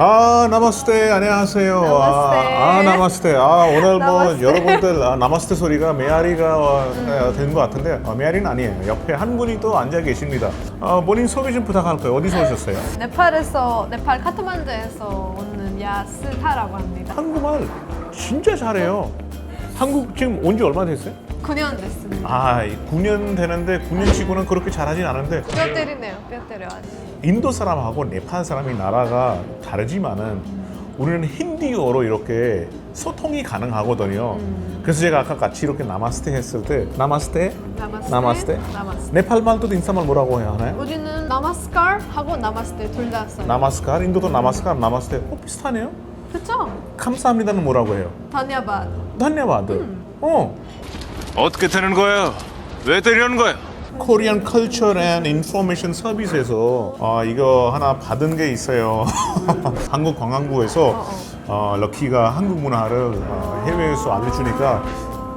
아 나마스테 안녕하세요. 나마스테. 아, 아 나마스테. 아 오늘 뭐 나마스테. 여러분들 아, 나마스테 소리가 메아리가 된 것 같은데 아, 메아리는 아니에요. 옆에 한 분이 또 앉아 계십니다. 아, 본인 소개 좀 부탁할까요? 어디서 오셨어요? 네팔에서 네팔 카트만두에서 오는 야스타라고 합니다. 한국말 진짜 잘해요. 한국 지금 온 지 얼마 됐어요? 9년 됐습니다. 아 9년 되는데 9년 치고는 그렇게 잘하진 않은데 뼈 때리네요. 뼈 때려 아주. 인도 사람하고 네팔 사람이 나라가 다르지만은 우리는 힌디어로 이렇게 소통이 가능하거든요. 그래서 제가 아까 같이 이렇게 나마스테 했을 때 나마스테, 나마스테. 나마스테, 나마스테. 네팔 말도 인사말 뭐라고 해야 하나요? 우리는 나마스칼 하고 나마스테 둘 다 써요. 나마스카르, 인도도 나마스카르, 나마스테. 어 비슷하네요. 그쵸? 감사합니다는 뭐라고 해요? 다냐바드. 단냐바드. 어. 어떻게 되는 거예요? 왜 때리는 거예요? 코리안 컬처 앤 인포메이션 서비스에서 어, 이거 하나 받은 게 있어요. 한국 관광부에서 어, 럭키가 한국 문화를 어, 해외에서 알려주니까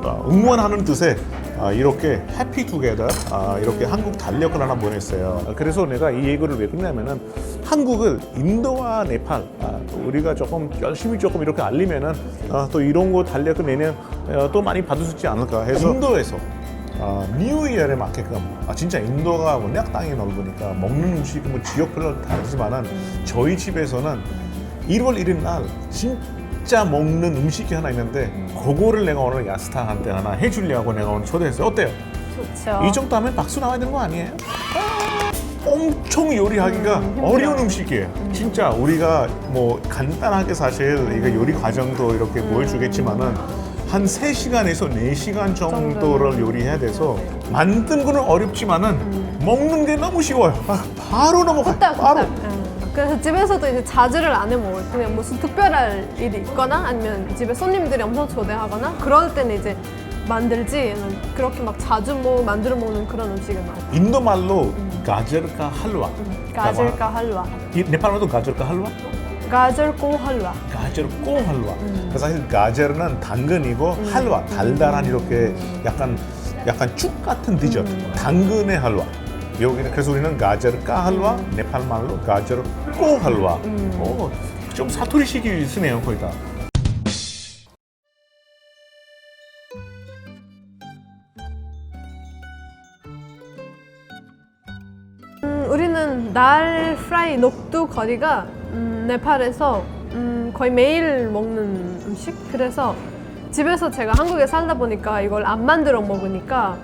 어, 응원하는 뜻에 어, 이렇게 해피 투게더 어, 이렇게 한국 달력을 하나 보냈어요. 그래서 내가 이 얘기를 왜 끝내냐면은 한국을 인도와 네팔 아, 또 우리가 조금 열심히 조금 이렇게 알리면은 어, 또 이런 거 달력을 내년 어, 또 많이 받을 수 있지 않을까 해서 인도에서? 아, 뉴 이어에 맞게끔. 아, 진짜 인도가 워낙 땅이 넓으니까 먹는 음식은 뭐 지역별로 다르지만은 저희 집에서는 1월 1일 날 진짜 먹는 음식이 하나 있는데 그거를 내가 오늘 야스타한테 하나 해주려고 내가 오늘 초대했어요 어때요? 좋죠. 이 정도 하면 박수 나와야 되는 거 아니에요? 엄청 요리하기가 어려운 음식이에요. 진짜 우리가 뭐 간단하게 사실 이거 요리 과정도 이렇게 보여주겠지만은 한 3시간에서 4시간 정도를 요리해야 돼서 만든 거는 어렵지만은 먹는 게 너무 쉬워요. 아, 바로 넘어가요. 후딱 바로. 후딱. 응. 그래서 집에서도 이제 자주를 안 해 먹어요. 그냥 무슨 특별할 일이 있거나 아니면 집에 손님들이 엄청 초대하거나 그럴 때는 이제 만들지 그렇게 막 자주 뭐 만들어 먹는 그런 음식은 아니에요. 인도 말로 가젤카 할와. 가젤까 할와. 이 네팔 말도 가젤카 할와? 가젤고 할와. 가젤 꼬 할와. 그래서 사실 가젤은 당근이고 할와 달달한 이렇게 약간 약간 죽 같은 디저트. 당근의 할와. 여기는 그래서 우리는 가젤 까 할와, 네팔 말로 가젤 꼬 할와. 오, 좀 사투리식이 있으네요 거의 다. 음, 우리는 날 프라이 녹두 거리가 음, 네팔에서 음, 거의 매일 먹는 음식. 그래서 집에서 제가 한국에 살다 보니까 이걸 안 만들어 먹으니까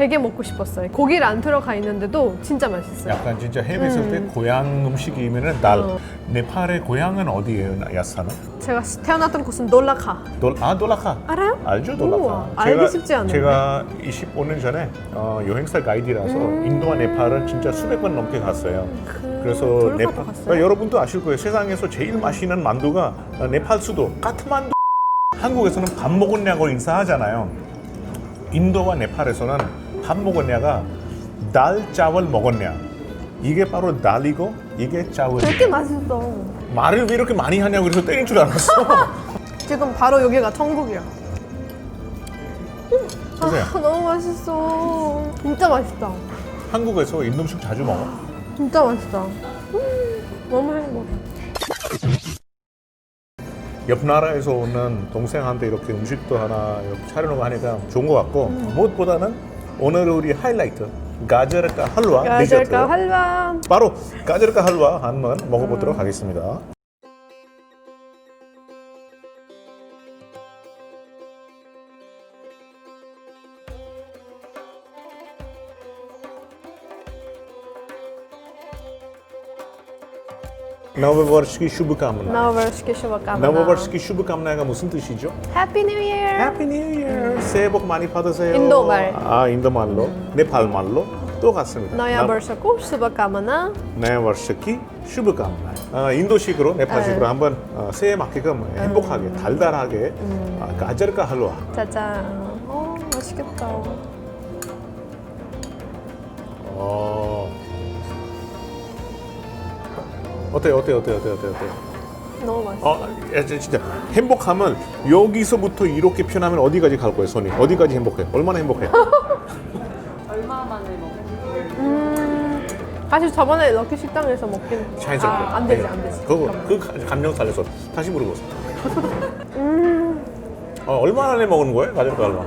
되게 먹고 싶었어요. 고기를 안 들어가 있는데도 진짜 맛있어요. 약간 진짜 해외 있을 때 고향 음식이면은 날 어. 네팔의 고향은 어디예요, 나- 야사는? 제가 태어났던 곳은 놀라카. 돌, 아 돌라카. 알아요? 알죠, 돌라카. 우와, 알기 쉽지 않은데. 제가 25년 전에 어, 여행사 가이드라서 인도와 네팔을 진짜 수백 번 넘게 갔어요. 그 그래서 네팔 갔어요? 그러니까 여러분도 아실 거예요. 세상에서 제일 맛있는 만두가 어, 네팔 수도 카트만두. 한국에서는 밥 먹었냐고 인사하잖아요. 인도와 네팔에서는 밥 먹었냐가 달 짜월 먹었냐. 이게 바로 달이고 이게 짜월. 그렇게 맛있어. 말을 왜 이렇게 많이 하냐고 그래서 때린 줄 알았어. 지금 바로 여기가 천국이야. 보세요. 아, 너무 맛있어. 진짜 맛있다. 한국에서 인도 음식 자주 먹어. 진짜 맛있다. 음, 너무 행복해. 옆 나라에서 오는 동생한테 이렇게 음식도 하나 이렇게 차려놓고 하니까 좋은 것 같고 음. 무엇보다는 오늘 우리 하이라이트 가저르카 할와 가젤까 할와. 바로 가저르카 할와 한번 음. 먹어보도록 하겠습니다. नव वर्ष की शुभकामना नव वर्ष की शुभकामना नव वर्ष की शुभकामना का मुस्लिम तीशीजो happy new year happy new year से बोक मानी फादर से इंदो बार हां इंदो मान लो नेपाल मान लो 또 같습니다. 나야 벌써고 수박가마나 나야 벌써기 슈브가마나 아, 인도식으로 네팔식으로 한번 어, 새해 맞게끔 행복하게 달달하게 음. 아, 까자르까 할로아 짜잔 어 맛있겠다 어. 어때요? 어때요? 어때요? 어때요? 어때요? 어때요? 너무 맛있어. 어, 야, 진짜 행복함은 여기서부터 이렇게 표현하면 어디까지 갈 거예요, 손이? 어디까지 행복해? 얼마나 행복해? 음, 사실 저번에 럭키 식당에서 먹긴 자연스럽게. 아, 안 되지 안 되지. 그거 잠깐만. 그 가- 감정 살려서 다시 물어보세요. 음. 어, 얼마 만에 먹은 거예요? 가족과 얼마?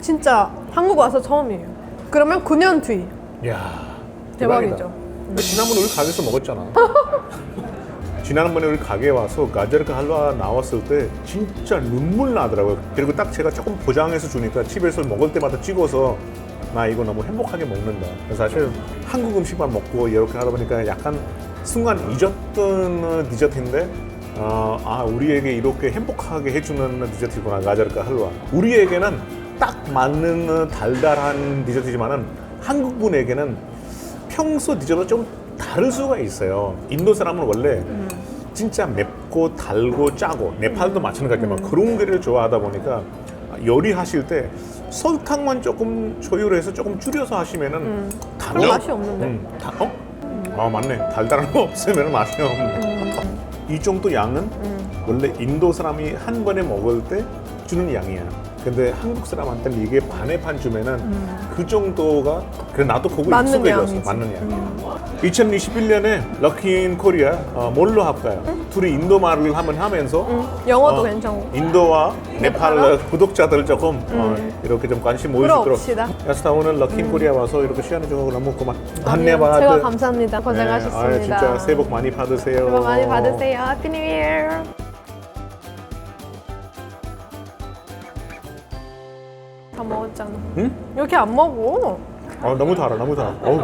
진짜 한국 와서 처음이에요. 그러면 9년 뒤 이야 대박이죠. 근데 지난번에 우리 가게에서 먹었잖아. 지난번에 우리 가게에 와서 가자르크 할와 나왔을 때 진짜 눈물 나더라고요. 그리고 딱 제가 조금 포장해서 주니까 집에서 먹을 때마다 찍어서 나 이거 너무 행복하게 먹는다. 사실 한국 음식만 먹고 이렇게 하다 보니까 약간 순간 잊었던 어, 디저트인데 어, 아 우리에게 이렇게 행복하게 해주는 디저트구나 가자르크 할와. 우리에게는 딱 맞는 어, 달달한 디저트지만은 한국 분에게는 평소 디저트가 좀 다를 수가 있어요. 인도 사람은 원래 진짜 맵고 달고 짜고 네팔도 마찬가지지만 그런 거를 좋아하다 보니까 요리하실 때 설탕만 조금 조율해서 조금 줄여서 하시면은 단 그런 맛이 없는데. 음, 다, 어? 아 맞네 달달한 거 없으면 맛이 없네. 이 정도 양은 원래 인도 사람이 한 번에 먹을 때 주는 양이야. 근데 한국 사람한테는 이게 반에 반 주면은 그 정도가 그래 나도 그거 맞는 익숙해졌어. 양이지. 맞는 양이야. 2021년에 럭키인 코리아 어, 뭘로 할까요? 둘이 인도 말을 한번 하면서 영어도 어, 괜찮고. 인도와 네팔? 구독자들 조금 어, 이렇게 좀 관심 풀어봅시다. 야스타 오늘 럭키인 코리아 와서 이렇게 시간을 주고 너무 고마 아니요, 제가 감사합니다. 고생하셨습니다. 네, 아유, 진짜 새해 복 많이 받으세요 새해 복 많이 받으세요. 해피 뉴 이어. 먹었잖아. 응? 이렇게 안 먹어. 아, 너무 달아 너무 달아 어우